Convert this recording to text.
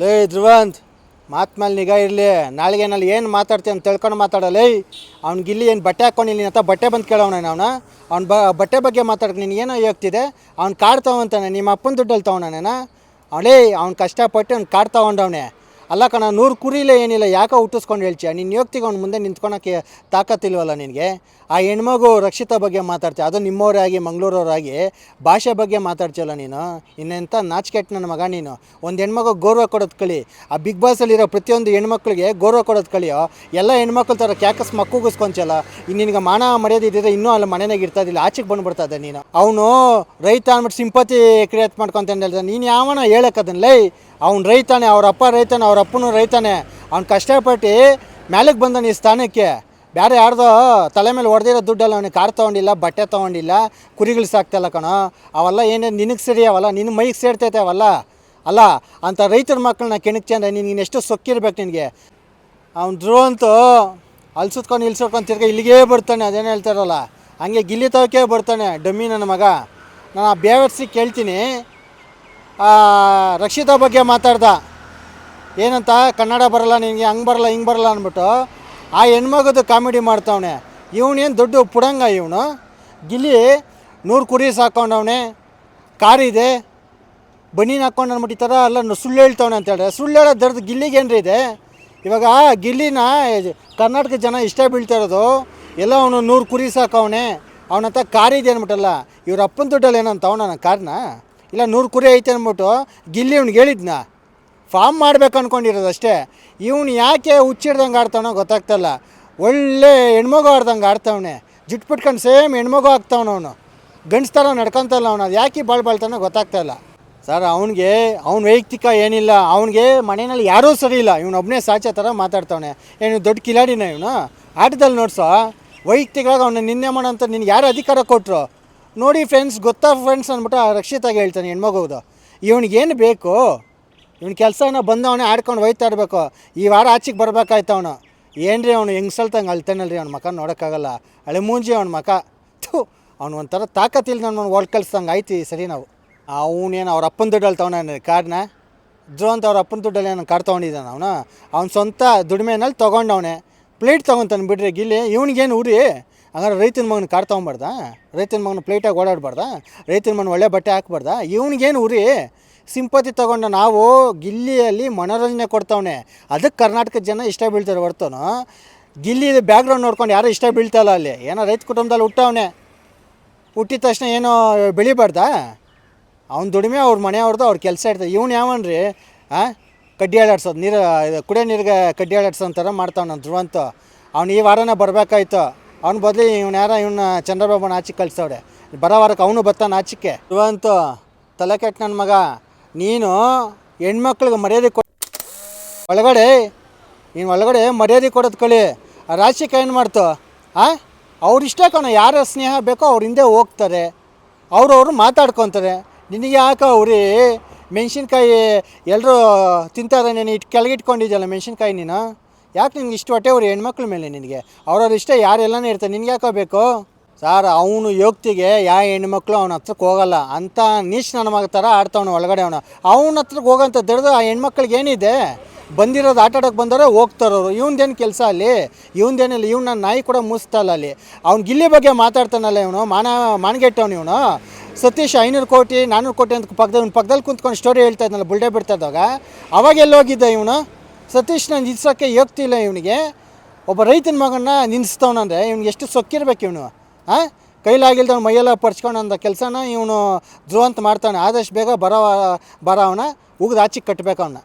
ಲೇ ಧ್ರುವಂತ್, ಮಾತು ಮೇಲೆ ನಿಗಾ ಇರಲಿ. ನಾಳೆಗೆ ನಲ್ಲಿ ಏನು ಮಾತಾಡ್ತೀನಿ ಅಂತ ತಿಳ್ಕೊಂಡು ಮಾತಾಡಲ್ಲ ಅವ್ನಿಗೆ ಇಲ್ಲಿ ಏನು ಬಟ್ಟೆ ಹಾಕ್ಕೊಂಡಿಲ್ಲ ಇಲ್ಲಿ ಹತ್ರ ಬಟ್ಟೆ ಬಂದು ಕೇಳೋಣ ಅವನ? ಅವ್ನ ಬ, ಬಟ್ಟೆ ಬಗ್ಗೆ ಮಾತಾಡಕ್ಕೆ ನೀನು ಏನೋ ಹೋಗ್ತಿದೆ ಅವ್ನು ಕಾಡ್ತಾವಂತಾನೆ ನಿಮ್ಮ ಅಪ್ಪನ ದುಡ್ಡಲ್ಲಿ ತೊಗೊಂಡಾನೇನ ಅವಳೇ ಅವ್ನು ಕಷ್ಟಪಟ್ಟು ಅವ್ನು ಕಾಡ್ ತೊಗೊಂಡವನೆ. ಅಲ್ಲ ಕಣ, ನೂರು ಕುರಿಲೇ ಏನಿಲ್ಲ, ಯಾಕೆ ಹುಟ್ಟಿಸ್ಕೊಂಡು ಹೇಳ್ತೀಯ? ನಿನ್ನ ಯೋಗ್ತಿಗೆ ಅವ್ನು ಮುಂದೆ ನಿಂತ್ಕೊಳಕ್ಕೆ ತಾಕತ್ತಿಲ್ವಲ್ಲ ನಿನಗೆ? ಆ ಹೆಣ್ಮಗು ರಕ್ಷಿತ ಬಗ್ಗೆ ಮಾತಾಡ್ತೀಯ? ಅದು ನಿಮ್ಮವರಾಗಿ, ಮಂಗಳೂರವರಾಗಿ ಭಾಷೆ ಬಗ್ಗೆ ಮಾತಾಡ್ತೀಯಲ್ಲ ನೀನು? ಇನ್ನೆಂಥ ನಾಚಿಕೆಟ್ ನನ್ನ ಮಗ ನೀನು. ಒಂದು ಹೆಣ್ಮಗು ಗೌರವ ಕೊಡೋದು ಕಳಿ. ಆ ಬಿಗ್ ಬಾಸಲ್ಲಿರೋ ಪ್ರತಿಯೊಂದು ಹೆಣ್ಮಕ್ಳಿಗೆ ಗೌರವ ಕೊಡೋದು ಕಳಿಯೋ? ಎಲ್ಲ ಹೆಣ್ಮಕ್ಳ ಥರ ಕ್ಯಾಕಸ್ ಮಕ್ಕೂಗಿಸ್ಕೊಂಚಲ್ಲ ಇನ್ನು ನಿನಗೆ ಮಾನ ಮರ್ಯಾದೆ ಇದ್ದಿದ್ರೆ ಇನ್ನೂ ಅಲ್ಲಿ ಮನೆಯಾಗ ಇರ್ತದಿಲ್ಲ ಆಚೆಗೆ ಬಂದ್ಬಿಡ್ತದೆ ನೀನು. ಅವನು ರೈತ ಅಂದ್ಬಿಟ್ಟು ಸಿಂಪತಿ ಕ್ರಿಯೇಟ್ ಮಾಡ್ಕೊಂತ ನೀನು ಯಾವನ ಹೇಳಕ್ಕದನ್ನ ಲೈ, ಅವ್ನು ರೈತಾನೆ, ಅವ್ರ ಅಪ್ಪ ರೈತಾನೆ, ಅವ್ರ ಅಪ್ಪನೂ ರೈತಾನೆ. ಅವ್ನು ಕಷ್ಟಪಟ್ಟು ಮ್ಯಾಲಿಗೆ ಬಂದಾನೆ ಈ ಸ್ಥಾನಕ್ಕೆ. ಬೇರೆ ಯಾರ್ದೋ ತಲೆ ಮೇಲೆ ಹೊಡೆದಿರೋ ದುಡ್ಡಲ್ಲ ಅವನಿಗೆ ಕಾರ್ ತೊಗೊಂಡಿಲ್ಲ, ಬಟ್ಟೆ ತೊಗೊಂಡಿಲ್ಲ, ಕುರಿಗಳು ಸಾಕ್ತಲ್ಲ ಕಣೋ. ಅವೆಲ್ಲ ಏನೇ ನಿನಗೆ ಸರಿ ಅವಲ್ಲ ನಿನ್ನ ಮೈಗೆ ಸೇರ್ತೈತೆ ಅವಲ್ಲ. ಅಲ್ಲ, ಅಂಥ ರೈತರ ಮಕ್ಕಳನ್ನ ಕೆಣಕ್ಚಂದ್ರೆ ನೀನು ನಿನಗೆ ಎಷ್ಟು ಸೊಕ್ಕಿರ್ಬೇಕು ನಿನಗೆ. ಅವ್ನು ಧ್ರುವ ಅಂತೂ ಅಲ್ಸುತ್ಕೊಂಡು ಸುತ್ಕೊಂಡು ತಿರ್ಗ ಇಲ್ಲಿಗೇ ಬರ್ತಾನೆ, ಅದೇನು ಹೇಳ್ತಾರಲ್ಲ. ಹಂಗೆ ಗಿಲ್ಲಿ ತವಕ್ಕೆ ಬರ್ತಾನೆ ಡಮ್ಮಿ ನನ್ನ ಮಗ. ನಾನು ಆ ಬೇವರ್ಸಿ ಕೇಳ್ತೀನಿ. ರಕ್ಷಿತಾ ಬಗ್ಗೆ ಮಾತಾಡ್ದ. ಏನಂತ? ಕನ್ನಡ ಬರಲ್ಲ, ನಿನಗೆ ಹಂಗೆ ಬರಲ್ಲ, ಹಿಂಗೆ ಬರಲ್ಲ ಅಂದ್ಬಿಟ್ಟು ಆ ಹೆಣ್ಮಗದು ಕಾಮಿಡಿ ಮಾಡ್ತಾವನೆ. ಇವನೇನು ದೊಡ್ಡ ಪುಡಂಗ ಇವನು? ಗಿಲ್ಲಿ ನೂರು ಕುರಿ ಸಾಕೊಂಡವನೆ. ಕಾರಿದೆ ಬನೀನ್ ಹಾಕೊಂಡು ಅಂದ್ಬಿಟ್ಟು ಈ ಥರ ಅಲ್ಲ ಸುಳ್ಳು ಹೇಳ್ತವನೆ ಅಂತ ಸುಳ್ಳು ಹೇಳೋ ದರ್ದು ಗಿಲ್ಲಿಗೆ ಏನ್ರಿ ಇದೆ? ಇವಾಗ ಗಿಲ್ಲಿನ ಕರ್ನಾಟಕ ಜನ ಇಷ್ಟ ಬೀಳ್ತಾ ಇರೋದು, ಎಲ್ಲ ಅವನು ನೂರು ಕುರಿ ಸಾಕವನೆ. ಅವನಂತ ಕಾರಿದೆ ಅಂದ್ಬಿಟ್ಟಲ್ಲ, ಇವ್ರ ಅಪ್ಪನ ದುಡ್ಡಲ್ಲಿ ಏನಂತ ಅವನ ಕಾರ್ನ? ಇಲ್ಲ ನೂರು ಕುರಿ ಐತೆ ಅಂದ್ಬಿಟ್ಟು ಗಿಲ್ಲಿ ಅವ್ನಿಗೆ ಹೇಳಿದ್ನ? ಫಾರ್ಮ್ ಮಾಡ್ಬೇಕು ಅನ್ಕೊಂಡಿರೋದು ಅಷ್ಟೇ. ಇವನು ಯಾಕೆ ಹುಚ್ಚಿಡ್ದಂಗೆ ಆಡ್ತಾವನೋ ಗೊತ್ತಾಗ್ತಲ್ಲ. ಒಳ್ಳೆ ಹೆಣ್ಮಗು ಆಡ್ದಂಗೆ ಆಡ್ತಾವನೆ. ಜುಟ್ಟು ಬಿಟ್ಕೊಂಡು ಸೇಮ್ ಹೆಣ್ಮಗು ಆಗ್ತಾವನ ಅವನು. ಗಂಡ್ಸ್ ಥರ ನಡ್ಕೊಂತಲ್ಲ ಅವನು. ಅದು ಯಾಕೆ ಬಾಳ್ ಬಾಳ್ತಾನೋ ಗೊತ್ತಾಗ್ತಾಯಿಲ್ಲ ಸರ್, ಅವನಿಗೆ, ಅವ್ನ ವೈಯಕ್ತಿಕ ಏನಿಲ್ಲ. ಅವನಿಗೆ ಮನೆಯಲ್ಲಿ ಯಾರೂ ಸರಿ ಇಲ್ಲ. ಇವನು ಒಬ್ಬನೇ ಸಾಚೆ ಥರ ಮಾತಾಡ್ತಾವನೆ. ಏನು ದೊಡ್ಡ ಕಿಲಾಡಿನ ಇವನು? ಆಟದಲ್ಲಿ ನೋಡ್ಸೋ? ವೈಯಕ್ತಿಕವಾಗಿ ಅವನ ನಿನ್ನೆ ಮಾಡೋಂಥ ನಿನ್ಗೆ ಯಾರು ಅಧಿಕಾರ ಕೊಟ್ಟರು ನೋಡಿ ಫ್ರೆಂಡ್ಸ್ ಗೊತ್ತಾ ಫ್ರೆಂಡ್ಸ್ ಅಂದ್ಬಿಟ್ಟು ರಕ್ಷಿತಾಗಿ ಹೇಳ್ತಾನೆ ಹೆಣ್ಮಗೋದು ಇವನಿಗೇನು ಬೇಕು? ಇವ್ನ ಏನೋ ಬಂದವನೇ ಆಡ್ಕೊಂಡು ಹೋಯ್ತಾ ಇರಬೇಕು ಈ ವಾರ ಆಚೆಗೆ ಬರ್ಬೇಕಾಯ್ತು ಅವನು. ರೀ ಅವನು ಹೆಂಗೆ ಸಲ್ತಂಗೆ ಅಳ್ತಾನಲ್ರಿ ಅವ್ನ ಮಕ ನೋಡೋಕ್ಕಾಗಲ್ಲ. ಹಳೆ ಮೂಂಜಿ ಅವ್ನ ಮಕ ಥೂ, ಅವ್ನು ಒಂಥರ ತಾಕತ್ತಿಲ್ಲ ನಾನು ಒಳ್ ಕಳ್ಸ್ದಂಗೆ ಆಯ್ತು ಈ ಸರಿ ನಾವು. ಅವನೇನು ಅವ್ರ ಅಪ್ಪನ ದುಡ್ಡಲ್ಲಿ ತೊಗೊಂಡಾನೆ ಕಾರ್ನ? ಜೋ ಅಂತ ಅವ್ರ ಅಪ್ಪನ ದುಡ್ಡಲ್ಲಿ ಏನು ಕಾರ್ ತೊಗೊಂಡಿದ್ದಾನೆ ಅವನು? ಅವ್ನ ಸ್ವಂತ ದುಡಿಮೆನಲ್ಲಿ ತೊಗೊಂಡವನೆ ಪ್ಲೇಟ್ ತೊಗೊತಾನೆ ಬಿಡ್ರಿ ಗಿಲ್ಲಿ. ಇವನಿಗೇನು ಉರಿ? ಹಂಗಾರೆ ರೈತನ ಮಗನ ಕಾರ್ ತೊಗೊಂಬಾರ್ದ? ರೈತನ ಮಗನ ಪ್ಲೇಟಾಗಿ ಓಡಾಡಬಾರ್ದ? ರೈತನ ಮಗನ ಒಳ್ಳೆ ಬಟ್ಟೆ ಹಾಕ್ಬಾರ್ದ? ಇವನಿಗೇನು ಉರಿ? ಸಿಂಪತಿ ತೊಗೊಂಡ ನಾವು ಗಿಲ್ಲಿಯಲ್ಲಿ ಮನೋರಂಜನೆ ಕೊಡ್ತವನೆ. ಅದಕ್ಕೆ ಕರ್ನಾಟಕದ ಜನ ಇಷ್ಟ ಬೀಳ್ತಾರೆ ಹೊರ್ತನು. ಗಿಲ್ಲಿ ಬ್ಯಾಕ್ಗ್ರೌಂಡ್ ನೋಡ್ಕೊಂಡು ಯಾರೂ ಇಷ್ಟ ಬೀಳ್ತಾಯಿಲ್ಲ ಅಲ್ಲಿ. ಏನೋ ರೈತ ಕುಟುಂಬದಲ್ಲಿ ಹುಟ್ಟವನೆ. ಹುಟ್ಟಿದ ತಕ್ಷಣ ಏನೋ ಬೆಳಿಬಾರ್ದಾ? ಅವ್ನು ದುಡಿಮೆ, ಅವ್ರ ಮನೆಯವ್ರದ್ದು ಅವ್ರ ಕೆಲಸ ಇರ್ತದೆ. ಇವ್ನು ಯಾವನ್ರಿ? ಹಾಂ ಕಡ್ಡಿ ಆಡಾಡ್ಸೋದು ನೀರು, ಇದು ಕುಡಿಯೋ ನೀರಿಗೆ ಕಡ್ಡಿ ಆಡಾಡ್ಸೋ ಥರ ಮಾಡ್ತಾವ್ನು ಧ್ರುವಂತ. ಅವ್ನು ಈ ವಾರನೇ ಬರಬೇಕಾಯ್ತು. ಅವ್ನ ಬದಲಿ ಇವ್ನು ಯಾರ ಇವನ್ನ ಚಂದ್ರಬಾಬುನ ಆಚಿಗೆ ಕಳ್ಸವ್ರೆ. ಬರೋ ವಾರಕ್ಕೆ ಅವನು ಬರ್ತಾನೆ ಆಚಿಕೆ ಇವಂತೂ ತಲೆ ಕೆಟ್ಟ ನನ್ನ ಮಗ. ನೀನು ಹೆಣ್ಮಕ್ಳಿಗೆ ಮರ್ಯಾದೆ ಕೊ ಒಳಗಡೆ, ನೀನು ಒಳಗಡೆ ಮರ್ಯಾದೆ ಕೊಡೋದು ಕಳಿ. ಆ ರಾಜಕೀಯ ಏನು ಮಾಡ್ತು? ಆ? ಅವ್ರು ಇಷ್ಟ ಕಣ, ಯಾರ ಸ್ನೇಹ ಬೇಕೋ ಅವ್ರ ಹಿಂದೆ ಹೋಗ್ತಾರೆ. ಅವ್ರವ್ರು ಮಾತಾಡ್ಕೊತಾರೆ. ನಿನಗೆ ಯಾಕೆ ಅವ್ರಿ ಮೆಣಸಿನ್ಕಾಯಿ ಎಲ್ಲರೂ ತಿಂತಾರೆ ನೀನು ಇಟ್ಟು ಕೆಳಗಿಟ್ಕೊಂಡಿದ್ಯಲ್ಲ ಮೆಣಸಿನ್ಕಾಯಿ ನೀನು? ಯಾಕೆ ನಿನ್ಗೆ ಇಷ್ಟು ಹೊಟ್ಟೆ ಅವ್ರು ಹೆಣ್ಮಕ್ಳ ಮೇಲೆ ನಿನಗೆ? ಅವ್ರವ್ರ ಇಷ್ಟ ಯಾರೆಲ್ಲನೇ ಇರ್ತಾರೆ, ನಿನ್ಗೆ ಯಾಕೋ ಬೇಕು? ಸರ್, ಅವನು ಯೋಗ್ತಿಗೆ ಯಾವ ಹೆಣ್ಮಕ್ಳು ಅವನ ಹತ್ರಕ್ಕೆ ಹೋಗಲ್ಲ. ಅಂತ ನೀಚ್ ನನ್ನ ಮಗ ಥರ ಆಡ್ತಾವನು ಒಳಗಡೆ ಅವನು. ಅವನ ಹತ್ರಕ್ಕೆ ಹೋಗೋಂಥ ದಡ್ದು ಆ ಹೆಣ್ಮಕ್ಳಿಗೆ ಏನಿದೆ? ಬಂದಿರೋದು ಆಟ ಆಡೋಕೆ ಬಂದವರು ಹೋಗ್ತಾರವ್ರು ಇವಂದೇನು ಕೆಲಸ ಅಲ್ಲಿ? ಇವಂದೇನಿಲ್ಲ ಇವ್ನ ನಾಯಿ ಕೂಡ ಮುಸ್ತಲ್ಲ ಅಲ್ಲಿ. ಅವ್ನು ಗಿಲ್ಲಿ ಬಗ್ಗೆ ಮಾತಾಡ್ತಾನಲ್ಲ ಇವನು, ಮಾನ, ಮಾನಗೆಟ್ಟವನು ಇವನು. ಸತೀಶ್, ಐನೂರು ಕೋಟಿ ನಾನ್ನೂರು ಕೋಟಿ ಅಂತ ಪಕ್ಕದ ಪಕ್ಕದಲ್ಲಿ ಕುಂತ್ಕೊಂಡು ಸ್ಟೋರಿ ಹೇಳ್ತಾ ಇದ್ನಲ್ಲ, ಬುಲ್ಡೆ ಬಿಡ್ತಾ ಇದ್ದಾಗ. ಅವಾಗ ಎಲ್ಲೋಗಿದ್ದ ಇವನು? ಸತೀಶ್ನ ನಿಲ್ಸೋಕ್ಕೆ ಯೋಗ್ತಿಲ್ಲ ಇವನಿಗೆ. ಒಬ್ಬ ರೈತನ ಮಗನ್ನ ನಿಲ್ಲಿಸ್ತವನಂದ್ರೆ ಇವ್ನಿಗೆ ಎಷ್ಟು ಸೊಕ್ಕಿರ್ಬೇಕು ಇವನು ಹಾಂ ಕೈಲಾಗಿಲ್ದವ್ನು ಮೈಯೆಲ್ಲ ಪಡ್ಸ್ಕೊಂಡು ಅಂದ ಕೆಲಸನ ಇವನು ಧ್ರುವಂತ ಮಾಡ್ತಾನೆ. ಆದಷ್ಟು ಬೇಗ ಬರೋ ಬರೋ ಅವನ ಉಗ್ದು ಆಚಿಗೆ ಕಟ್ಟಬೇಕು ಅವನ್ನ